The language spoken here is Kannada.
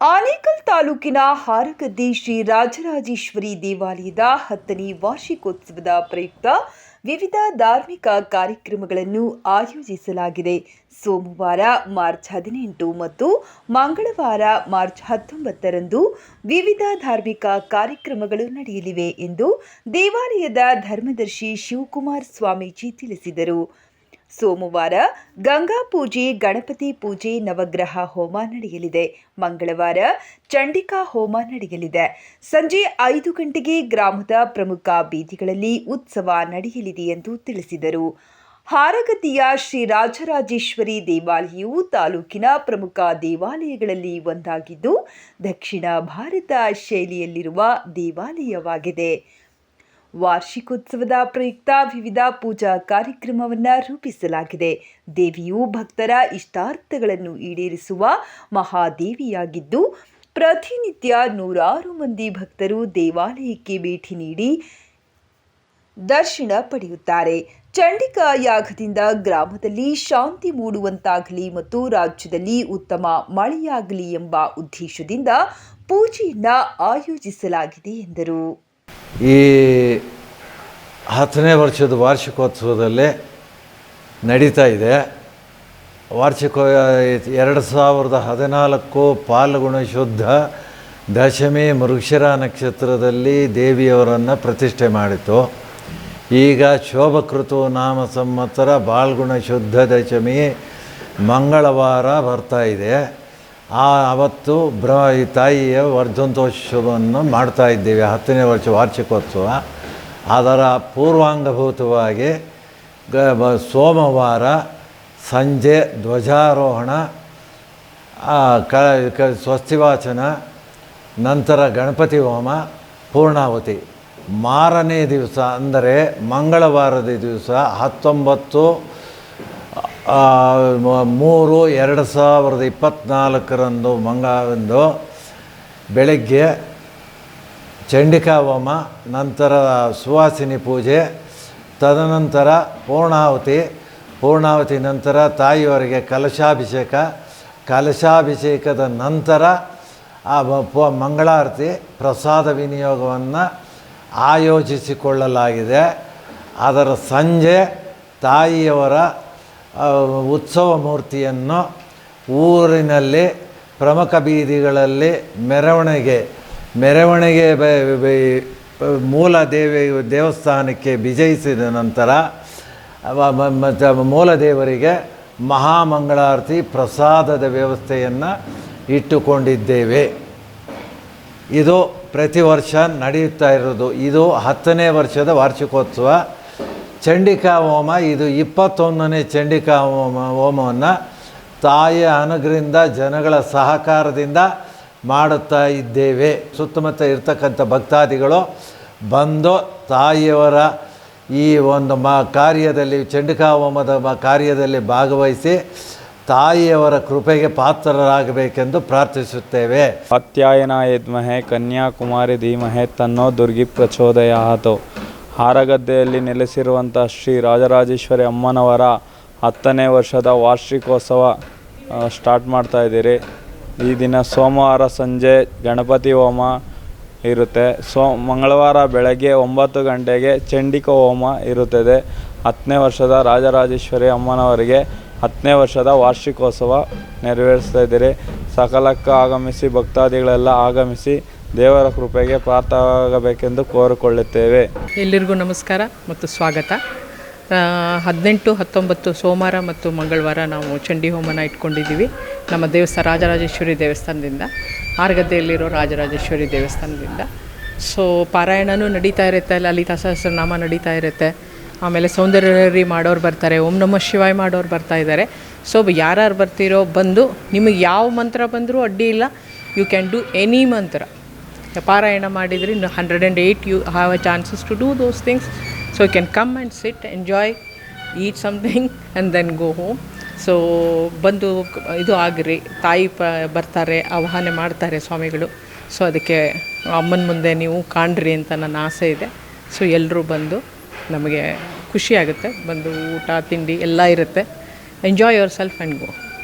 ಆನೇಕಲ್ ತಾಲೂಕಿನ ಹಾರಗದ್ದಿ ಶ್ರೀ ರಾಜರಾಜೇಶ್ವರಿ ದೇವಾಲಯದ ಹತ್ತನೇ ವಾರ್ಷಿಕೋತ್ಸವದ ಪ್ರಯುಕ್ತ ವಿವಿಧ ಧಾರ್ಮಿಕ ಕಾರ್ಯಕ್ರಮಗಳನ್ನು ಆಯೋಜಿಸಲಾಗಿದೆ. ಸೋಮವಾರ ಮಾರ್ಚ್ ಹದಿನೆಂಟು ಮತ್ತು ಮಂಗಳವಾರ ಮಾರ್ಚ್ ಹತ್ತೊಂಬತ್ತರಂದು ವಿವಿಧ ಧಾರ್ಮಿಕ ಕಾರ್ಯಕ್ರಮಗಳು ನಡೆಯಲಿವೆ ಎಂದು ದೇವಾಲಯದ ಧರ್ಮದರ್ಶಿ ಶಿವಕುಮಾರ್ ಸ್ವಾಮೀಜಿ ತಿಳಿಸಿದರು. ಸೋಮವಾರ ಗಂಗಾ ಪೂಜೆ, ಗಣಪತಿ ಪೂಜೆ, ನವಗ್ರಹ ಹೋಮ ನಡೆಯಲಿದೆ. ಮಂಗಳವಾರ ಚಂಡಿಕಾ ಹೋಮ ನಡೆಯಲಿದೆ. ಸಂಜೆ ಐದು ಗಂಟೆಗೆ ಗ್ರಾಮದ ಪ್ರಮುಖ ಬೀದಿಗಳಲ್ಲಿ ಉತ್ಸವ ನಡೆಯಲಿದೆ ಎಂದು ತಿಳಿಸಿದರು. ಹಾರಗತಿಯ ಶ್ರೀ ರಾಜರಾಜೇಶ್ವರಿ ದೇವಾಲಯವು ತಾಲೂಕಿನ ಪ್ರಮುಖ ದೇವಾಲಯಗಳಲ್ಲಿ ಒಂದಾಗಿದ್ದು, ದಕ್ಷಿಣ ಭಾರತ ಶೈಲಿಯಲ್ಲಿರುವ ದೇವಾಲಯವಾಗಿದೆ. ವಾರ್ಷಿಕೋತ್ಸವದ ಪ್ರಯುಕ್ತ ವಿವಿಧ ಪೂಜಾ ಕಾರ್ಯಕ್ರಮವನ್ನು ರೂಪಿಸಲಾಗಿದೆ. ದೇವಿಯು ಭಕ್ತರ ಇಷ್ಟಾರ್ಥಗಳನ್ನು ಈಡೇರಿಸುವ ಮಹಾದೇವಿಯಾಗಿದ್ದು, ಪ್ರತಿನಿತ್ಯ ನೂರಾರು ಮಂದಿ ಭಕ್ತರು ದೇವಾಲಯಕ್ಕೆ ಭೇಟಿ ನೀಡಿ ದರ್ಶನ ಪಡೆಯುತ್ತಾರೆ. ಚಂಡಿಕಾ ಯಾಗದಿಂದ ಗ್ರಾಮದಲ್ಲಿ ಶಾಂತಿ ಮೂಡುವಂತಾಗಲಿ ಮತ್ತು ರಾಜ್ಯದಲ್ಲಿ ಉತ್ತಮ ಮಳೆಯಾಗಲಿ ಎಂಬ ಉದ್ದೇಶದಿಂದ ಪೂಜೆಯನ್ನು ಆಯೋಜಿಸಲಾಗಿದೆ ಎಂದರು. ಈ ಹತ್ತನೇ ವರ್ಷದ ವಾರ್ಷಿಕೋತ್ಸವದಲ್ಲಿ ನಡೀತಾ ಇದೆ. ವಾರ್ಷಿಕ, ಎರಡು ಸಾವಿರದ ಹದಿನಾಲ್ಕು ಪಾಲ್ಗುಣ ಶುದ್ಧ ದಶಮಿ ಮೃಗಶಿರ ನಕ್ಷತ್ರದಲ್ಲಿ ದೇವಿಯವರನ್ನು ಪ್ರತಿಷ್ಠೆ ಮಾಡಿತು ಈಗ ಶೋಭಕೃತು ನಾಮ ಸಂವತ್ಸರ ಬಾಳ್ಗುಣ ಶುದ್ಧ ದಶಮಿ ಮಂಗಳವಾರ ಬರ್ತಾ ಇದೆ. ಆ ಅವತ್ತು ಬ್ರ ಈ ತಾಯಿಯ ವರ್ಧಂತೋತ್ಸವವನ್ನು ಮಾಡ್ತಾ ಇದ್ದೇವೆ. ಹತ್ತನೇ ವರ್ಷ ವಾರ್ಷಿಕೋತ್ಸವ. ಅದರ ಪೂರ್ವಾಂಗಭೂತವಾಗಿ ಸೋಮವಾರ ಸಂಜೆ ಧ್ವಜಾರೋಹಣ ಕ, ಸ್ವಸ್ತಿವಾಚನ, ನಂತರ ಗಣಪತಿ ಹೋಮ, ಪೂರ್ಣಾವತಿ. ಮಾರನೇ ದಿವಸ ಅಂದರೆ ಮಂಗಳವಾರದ ದಿವಸ ಹತ್ತೊಂಬತ್ತು ಮೂರು ಎರಡು ಸಾವಿರದ ಇಪ್ಪತ್ತ್ನಾಲ್ಕರಂದು ಮಂಗಳಂದು ಬೆಳಗ್ಗೆ ಚಂಡಿಕಾ ಹೋಮ ನಂತರ ಸುವಾಸಿನಿ ಪೂಜೆ, ತದನಂತರ ಪೂರ್ಣಾವತಿ ಪೂರ್ಣಾವತಿ ನಂತರ ತಾಯಿಯವರಿಗೆ ಕಲಶಾಭಿಷೇಕ, ಕಲಶಾಭಿಷೇಕದ ನಂತರ ಆ ಮಂಗಳಾರತಿ ಪ್ರಸಾದ ವಿನಿಯೋಗವನ್ನು ಆಯೋಜಿಸಿಕೊಳ್ಳಲಾಗಿದೆ. ಅದರ ಸಂಜೆ ತಾಯಿಯವರ ಉತ್ಸವ ಮೂರ್ತಿಯನ್ನು ಊರಿನಲ್ಲಿ ಪ್ರಮುಖ ಬೀದಿಗಳಲ್ಲಿ ಮೆರವಣಿಗೆ ಮೆರವಣಿಗೆ ಮೂಲ ದೇವಿ ದೇವಸ್ಥಾನಕ್ಕೆ ವಿಜಯಿಸಿದ ನಂತರ ಮೂಲ ದೇವರಿಗೆ ಮಹಾಮಂಗಳಾರತಿ ಪ್ರಸಾದದ ವ್ಯವಸ್ಥೆಯನ್ನು ಇಟ್ಟುಕೊಂಡಿದ್ದೇವೆ. ಇದು ಪ್ರತಿ ವರ್ಷ ನಡೆಯುತ್ತಾ ಇರೋದು. ಇದು ಹತ್ತನೇ ವರ್ಷದ ವಾರ್ಷಿಕೋತ್ಸವ. ಚಂಡಿಕಾ ಹೋಮ, ಇದು ಇಪ್ಪತ್ತೊಂದನೇ ಚಂಡಿಕಾ ಹೋಮ, ಹೋಮವನ್ನು ತಾಯಿಯ ಅನುಗ್ರಹದಿಂದ, ಜನಗಳ ಸಹಕಾರದಿಂದ ಮಾಡುತ್ತಾ ಇದ್ದೇವೆ. ಸುತ್ತಮುತ್ತ ಇರ್ತಕ್ಕಂಥ ಭಕ್ತಾದಿಗಳು ಬಂದು ತಾಯಿಯವರ ಈ ಒಂದು ಮ ಕಾರ್ಯದಲ್ಲಿ, ಚಂಡಿಕಾ ಹೋಮದ ಕಾರ್ಯದಲ್ಲಿ ಭಾಗವಹಿಸಿ ತಾಯಿಯವರ ಕೃಪೆಗೆ ಪಾತ್ರರಾಗಬೇಕೆಂದು ಪ್ರಾರ್ಥಿಸುತ್ತೇವೆ. ಅತ್ಯಾಯನ ಯದ್ಮಹೆ ಕನ್ಯಾಕುಮಾರಿ ಧೀಮಹೆ, ತನ್ನೋ ದುರ್ಗಿ ಪ್ರಚೋದಯಾತು. ಹಾರಗದ್ದೆಯಲ್ಲಿ ನೆಲೆಸಿರುವಂಥ ಶ್ರೀ ರಾಜರಾಜೇಶ್ವರಿ ಅಮ್ಮನವರ ಹತ್ತನೇ ವರ್ಷದ ವಾರ್ಷಿಕೋತ್ಸವ ಸ್ಟಾರ್ಟ್ ಮಾಡ್ತಾ ಇದ್ದೀರಿ. ಈ ದಿನ ಸೋಮವಾರ ಸಂಜೆ ಗಣಪತಿ ಹೋಮ ಇರುತ್ತೆ. ಸೋ, ಮಂಗಳವಾರ ಬೆಳಗ್ಗೆ ಒಂಬತ್ತು ಗಂಟೆಗೆ ಚಂಡಿಕ ಹೋಮ ಇರುತ್ತದೆ. ಹತ್ತನೇ ವರ್ಷದ ರಾಜರಾಜೇಶ್ವರಿ ಅಮ್ಮನವರಿಗೆ ಹತ್ತನೇ ವರ್ಷದ ವಾರ್ಷಿಕೋತ್ಸವ ನೆರವೇರಿಸ್ತಾ ಇದ್ದೀರಿ. ಸಕಾಲಕ್ಕೆ ಆಗಮಿಸಿ, ಭಕ್ತಾದಿಗಳೆಲ್ಲ ಆಗಮಿಸಿ ದೇವರ ಕೃಪೆಗೆ ಪಾತ್ರವಾಗಬೇಕೆಂದು ಕೋರಿಕೊಳ್ಳುತ್ತೇವೆ. ಎಲ್ಲರಿಗೂ ನಮಸ್ಕಾರ ಮತ್ತು ಸ್ವಾಗತ. ಹದಿನೆಂಟು, ಹತ್ತೊಂಬತ್ತು ಸೋಮವಾರ ಮತ್ತು ಮಂಗಳವಾರ ನಾವು ಚಂಡಿ ಹೋಮನ ಇಟ್ಕೊಂಡಿದ್ದೀವಿ. ನಮ್ಮ ದೇವಸ್ಥಾನ, ರಾಜರಾಜೇಶ್ವರಿ ದೇವಸ್ಥಾನದಿಂದ, ಆರ್ಗದ್ದೆಯಲ್ಲಿರೋ ರಾಜರಾಜೇಶ್ವರಿ ದೇವಸ್ಥಾನದಿಂದ. ಸೊ ಪಾರಾಯಣನೂ ನಡೀತಾ ಇರುತ್ತೆ, ಲಲಿತಾ ಸಹಸ್ರನಾಮ ನಡೀತಾ ಇರುತ್ತೆ. ಆಮೇಲೆ ಸೌಂದರ್ಯರಿ ಮಾಡೋರು ಬರ್ತಾರೆ, ಓಂ ನಮಃ ಶಿವಾಯ್ ಮಾಡೋರು ಬರ್ತಾ ಇದ್ದಾರೆ. ಸೊ ಯಾರ್ಯಾರು ಬರ್ತಿರೋ ಬಂದು, ನಿಮಗೆ ಯಾವ ಮಂತ್ರ ಬಂದರೂ ಅಡ್ಡಿ ಇಲ್ಲ. ಯು ಕ್ಯಾನ್ ಡೂ ಎನಿ ಮಂತ್ರ ಪಾರಾಯಣ ಮಾಡಿದರೆ hundred and eight you have a chances to do those things so you can come and sit enjoy eat something and then go home so ಬಂದು ಇದು ಆಗಿರಿ. ತಾಯಿ ಪ ಬರ್ತಾರೆ ಆವಾಹನೆ ಮಾಡ್ತಾರೆ ಸ್ವಾಮಿಗಳು. ಸೊ ಅದಕ್ಕೆ ಅಮ್ಮನ ಮುಂದೆ ನೀವು ಕಾಣ್ರಿ ಅಂತ ನನ್ನ ಆಸೆ ಇದೆ. ಸೊ ಎಲ್ಲರೂ ಬಂದು ನಮಗೆ ಖುಷಿ ಆಗುತ್ತೆ. ಬಂದು ಊಟ, ತಿಂಡಿ ಎಲ್ಲ ಇರುತ್ತೆ. Enjoy yourself and go